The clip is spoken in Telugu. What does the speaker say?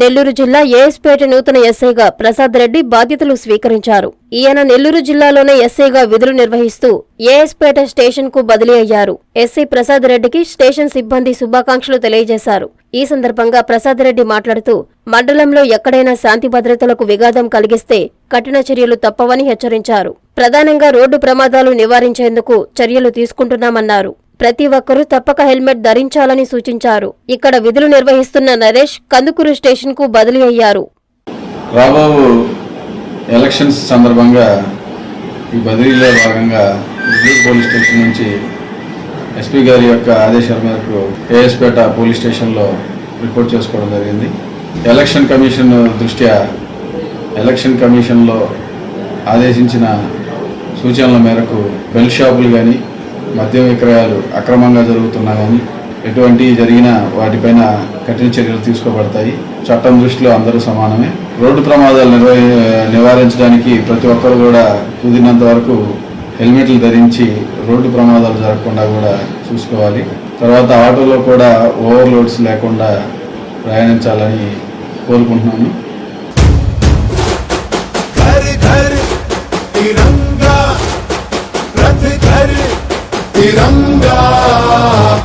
నెల్లూరు జిల్లా ఏఎస్పేట నూతన ఎస్ఐగా ప్రసాద్ రెడ్డి బాధ్యతలు స్వీకరించారు. ఈయన నెల్లూరు జిల్లాలోనే ఎస్ఐగా విధులు నిర్వహిస్తూ ఏఎస్పేట స్టేషన్కు బదిలీ అయ్యారు. ఎస్ఐ ప్రసాద్ రెడ్డికి స్టేషన్ సిబ్బంది శుభాకాంక్షలు తెలియజేశారు. ఈ సందర్భంగా ప్రసాద్ రెడ్డి మాట్లాడుతూ మండలంలో ఎక్కడైనా శాంతి భద్రతలకు విఘాతం కలిగిస్తే కఠిన చర్యలు తప్పవని హెచ్చరించారు. ప్రధానంగా రోడ్డు ప్రమాదాలు నివారించేందుకు చర్యలు తీసుకుంటున్నామన్నారు. ప్రతి ఒక్కరూ తప్పక హెల్మెట్ ధరించాలని సూచించారు. ఇక్కడ విధులు నిర్వహిస్తున్న నరేష్ కందుకూరు స్టేషన్కు బదిలీ అయ్యారు. రాబో ఎలక్షన్స్ సందర్భంగా ఈ బదిలీలో భాగంగా నెల్లూరు పోలీస్ స్టేషన్ నుంచి ఎస్పీ గారి యొక్క ఆదేశాల మేరకు ఏఎస్పేట పోలీస్ స్టేషన్లో రిపోర్ట్ చేసుకోవడం జరిగింది. ఎలక్షన్ కమిషన్ దృష్ట్యా ఎలక్షన్ కమిషన్లో ఆదేశించిన సూచనల మేరకు బెల్ షాపులు కానీ మద్యం విక్రయాలు అక్రమంగా జరుగుతున్నా కానీ ఎటువంటి జరిగినా వాటిపైన కఠిన చర్యలు తీసుకోబడతాయి. చట్టం దృష్టిలో అందరూ సమానమే. రోడ్డు ప్రమాదాలు నిర్వహి నివారించడానికి ప్రతి ఒక్కరు కూడా కుదిరినంత వరకు హెల్మెట్లు ధరించి రోడ్డు ప్రమాదాలు జరగకుండా కూడా చూసుకోవాలి. తర్వాత ఆటోలో కూడా ఓవర్లోడ్స్ లేకుండా ప్రయాణించాలని కోరుకుంటున్నాను. 온다